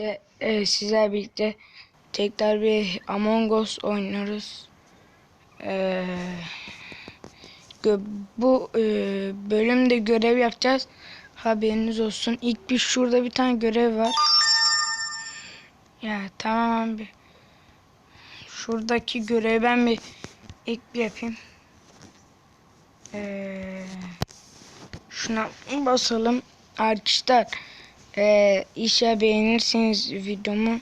birlikte e, sizler birlikte tekrar bir Among Us oynuyoruz. E, gö- bu e, bölümde görev yapacağız. Haberiniz olsun. İlk bir şurada bir tane görev var. Ya tamam abi. Şuradaki görevi ben bir ilk bir yapayım. Ee, şuna basalım. Arkadaşlar ee, işe beğenirseniz videomu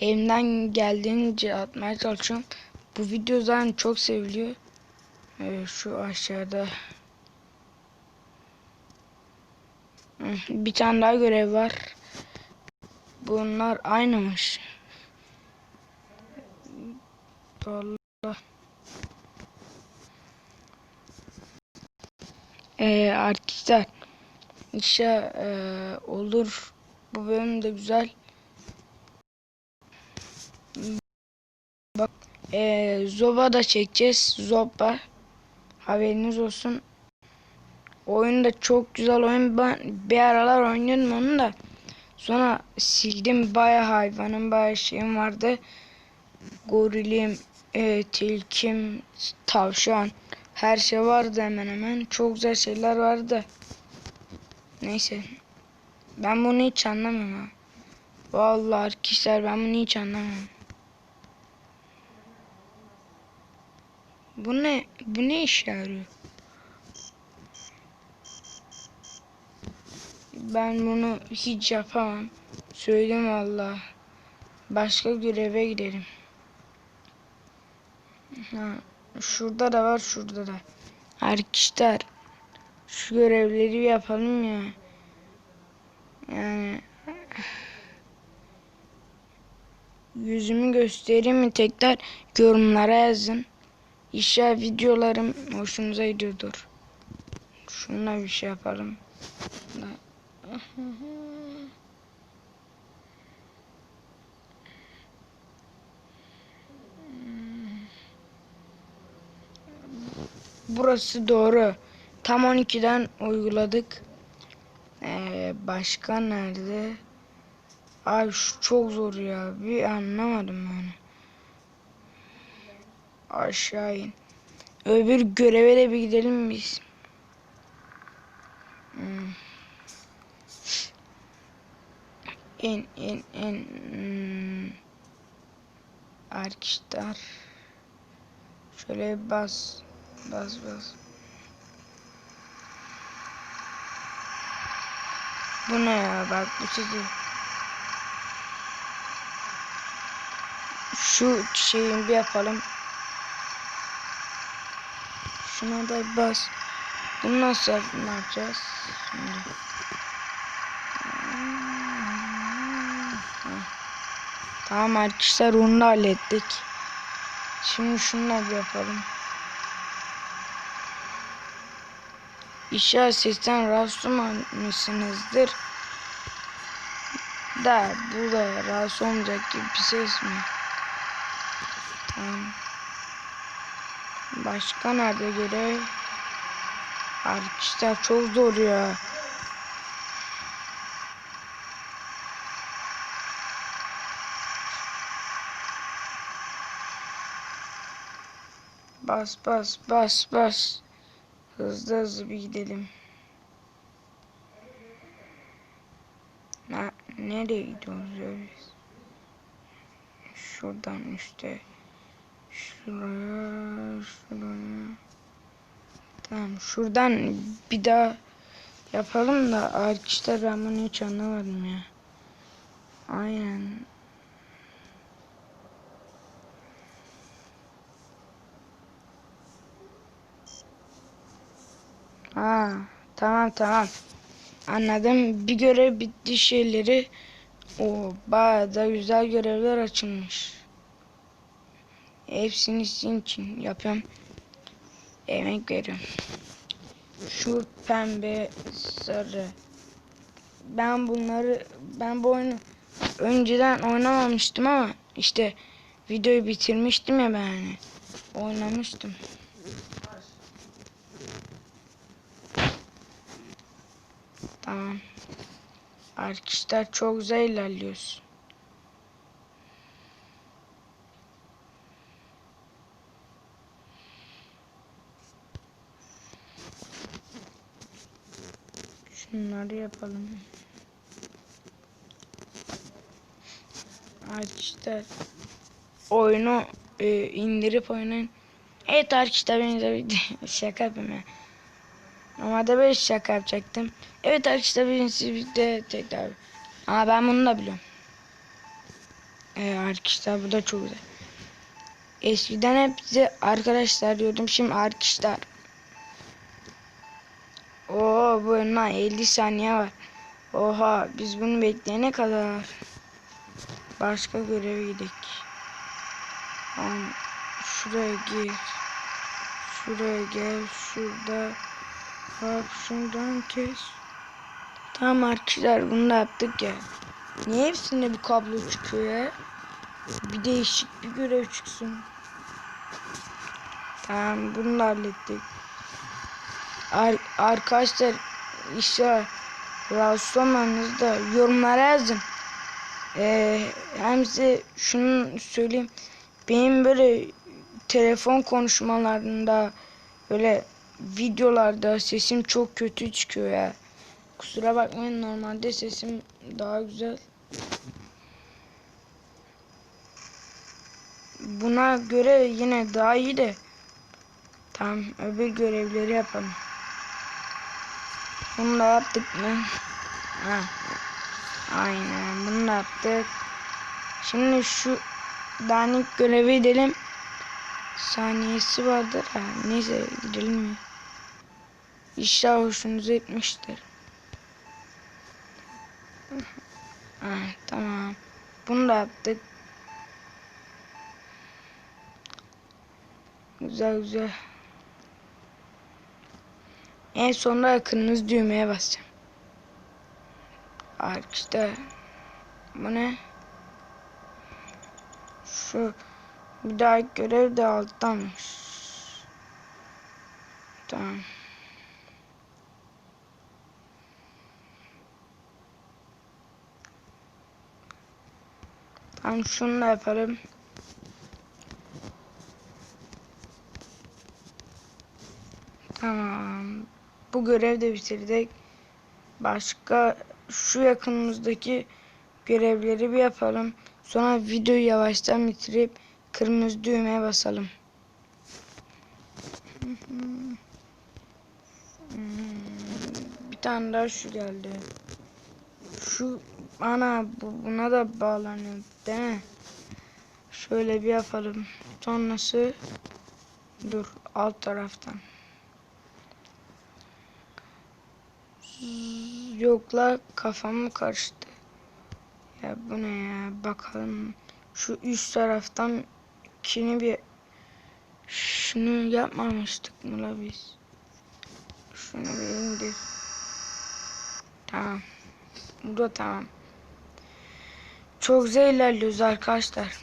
elimden geldiğince atmaya çalışıyorum. Bu video zaten çok seviliyor. Ee, şu aşağıda bir tane daha görev var. Bunlar aynımış. Allah. Ee, arkadaşlar inşa e, olur. Bu bölüm de güzel. Bak e, Zoba da çekeceğiz. Zoba. Haberiniz olsun. Oyun da çok güzel oyun. Ben bir aralar oynuyordum onu da. Sonra sildim. Baya hayvanım baya şeyim vardı. Gorilim, e, tilkim, tavşan. Her şey vardı hemen hemen. Çok güzel şeyler vardı. Neyse. Ben bunu hiç anlamıyorum ha. Vallahi arkadaşlar ben bunu hiç anlamıyorum. Bu ne? Bu ne işe yarıyor? Ben bunu hiç yapamam. Söyleyeyim valla. Başka göreve gidelim. Ha, şurada da var şurada da. Arkadaşlar şu görevleri yapalım ya. Yani yüzümü göstereyim mi tekrar yorumlara yazın. İnşallah videolarım hoşunuza gidiyordur. Şuna bir şey yapalım. Burası doğru. Tam 12'den uyguladık. Ee, başka nerede? Ay şu çok zor ya. Bir anlamadım yani. Aşağı in. Öbür göreve de bir gidelim biz. Hmm. İn in in. Hmm. Arkadaşlar. Şöyle bas. Bas bas. Bu ne ya bak bu çizgi. Şu şeyi bir yapalım. Şuna da bas. Bunu nasıl yapacağız? Şimdi. Tamam arkadaşlar onu da hallettik. Şimdi şunları bir yapalım. İnşallah sesten rahatsız olmamışsınızdır. Da bu da rahatsız olmayacak gibi bir ses mi? Tamam. Başka nerede görev? Arkadaşlar çok zor ya. Bas bas bas bas. Hızlı hızlı bir gidelim. Na, nereye gidiyoruz? Şuradan işte. Şuraya, şuraya. Tamam şuradan bir daha yapalım da arkadaşlar ben bunu hiç anlamadım ya. Aynen. Ha, tamam tamam. Anladım. Bir görev bitti şeyleri. O bayağı da güzel görevler açılmış. Hepsini sizin için yapıyorum. Emek veriyorum. Şu pembe, sarı. Ben bunları, ben bu oyunu önceden oynamamıştım ama işte videoyu bitirmiştim ya ben. Oynamıştım. Tamam. Arkadaşlar çok güzel ilerliyoruz. Şunları yapalım. Arkadaşlar oyunu e, indirip oynayın. Evet arkadaşlar ben de şaka yapayım ya. Normalde böyle şaka yapacaktım. Evet arkadaşlar birincisi bir de tekrar. Aa ben bunu da biliyorum. Ee, arkadaşlar bu da çok güzel. Eskiden hep size arkadaşlar diyordum. Şimdi arkadaşlar. Oo bu oyundan 50 saniye var. Oha biz bunu bekleyene kadar. Başka göreve gidelim. Şuraya gir. Şuraya gel. Şurada. Bak şuradan kes. Tamam arkadaşlar bunu da yaptık ya. Niye hepsinde bu kablo çıkıyor ya? Bir değişik bir görev çıksın. Tamam bunu da hallettik. Ar arkadaşlar işte rahatsız olmanız da yorumlara yazın. Ee, hem size şunu söyleyeyim. Benim böyle telefon konuşmalarında böyle videolarda sesim çok kötü çıkıyor ya. Kusura bakmayın normalde sesim daha güzel. Buna göre yine daha iyi de. Tamam öbür görevleri yapalım. Bunu da yaptık mı? Ha. Aynen bunu da yaptık. Şimdi şu danik görevi edelim. Saniyesi vardır ha. Neyse gidelim mi? İnşallah hoşunuza gitmiştir. Ha, tamam. Bunu da yaptık. Güzel güzel. En sonunda kırmızı düğmeye basacağım. Arkadaşlar bu ne? Şu bir daha görev de alttanmış. Tamam. Tamam şunu da yaparım. Tamam. Bu görev de bitirdik. Başka şu yakınımızdaki görevleri bir yapalım. Sonra videoyu yavaştan bitirip kırmızı düğmeye basalım. Bir tane daha şu geldi. Şu ana bu, buna da bağlanıyor değil mi? Şöyle bir yapalım. Sonrası dur alt taraftan. Yokla kafam karıştı. Ya bu ne ya bakalım. Şu üst taraftan kini bir şunu yapmamıştık mı la biz? Şunu bir indir. Tamam. Bu da tamam. Çok güzel ilerliyoruz arkadaşlar.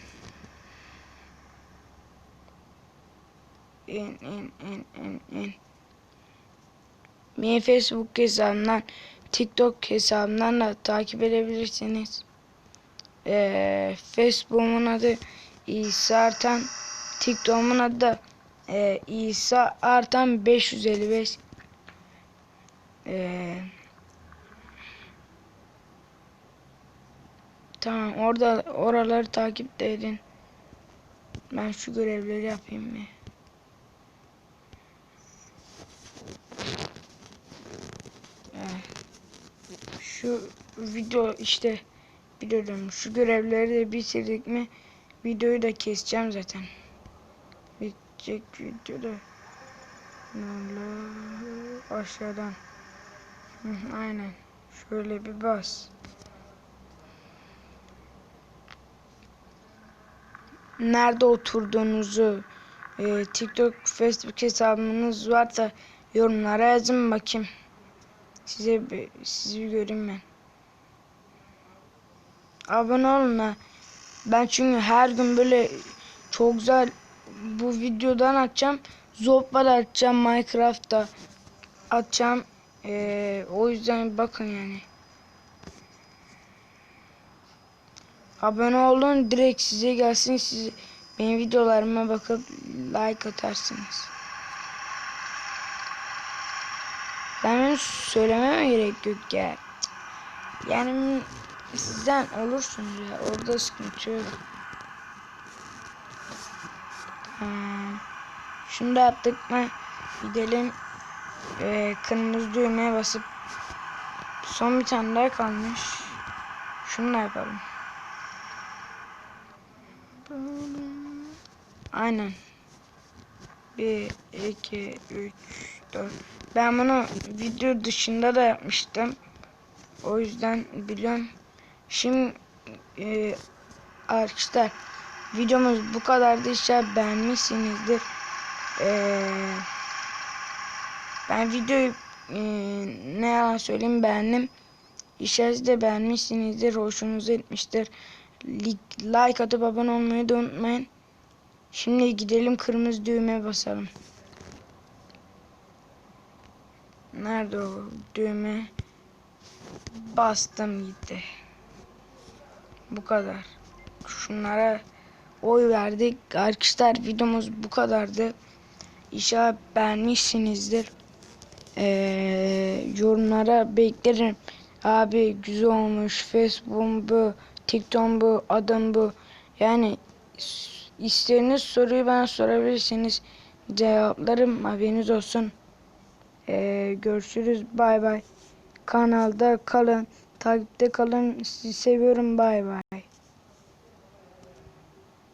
İn in in in in. Beni Facebook hesabımdan, TikTok hesabımdan da takip edebilirsiniz. Ee, Facebook'umun adı İsa Artan, TikTok'umun adı da e, İsa Artan 555. Ee, tamam orada oraları takip de edin. Ben şu görevleri yapayım mı? Şu video işte biliyorum şu görevleri de bitirdik mi videoyu da keseceğim zaten. Bitecek video da. Aşağıdan. Aynen. Şöyle bir bas. Nerede oturduğunuzu e, TikTok, Facebook hesabınız varsa yorumlara yazın bakayım. Size sizi göreyim ben. Abone olun ha. Ben çünkü her gün böyle çok güzel bu videodan atacağım. Zoppa da atacağım Minecraft'ta atacağım. Ee, o yüzden bakın yani. Abone olun direkt size gelsin. Siz benim videolarıma bakıp like atarsınız. Benim söylememe gerek yok ya. Yani sizden olursunuz ya. Orada sıkıntı yok. Şunu da yaptık mı gidelim ee, kırmızı düğmeye basıp son bir tane daha kalmış. Şunu da yapalım. Aynen. 1, 2, 3, 4. Ben bunu video dışında da yapmıştım. O yüzden biliyorum. Şimdi e, arkadaşlar videomuz bu kadardı. İnşallah beğenmişsinizdir. E, ben videoyu e, ne yalan söyleyeyim beğendim. Siz de beğenmişsinizdir. Hoşunuza etmiştir. Like atıp abone olmayı da unutmayın. Şimdi gidelim kırmızı düğmeye basalım. Nerede o düğme? Bastım gitti. Bu kadar. Şunlara oy verdik. Arkadaşlar videomuz bu kadardı. İnşallah beğenmişsinizdir. Ee, yorumlara beklerim. Abi güzel olmuş. Facebook bu. TikTok bu. Adım bu. Yani istediğiniz soruyu bana sorabilirsiniz. Cevaplarım haberiniz olsun. Ee, görüşürüz. Bay bay. Kanalda kalın. Takipte kalın. Sizi seviyorum. Bay bay.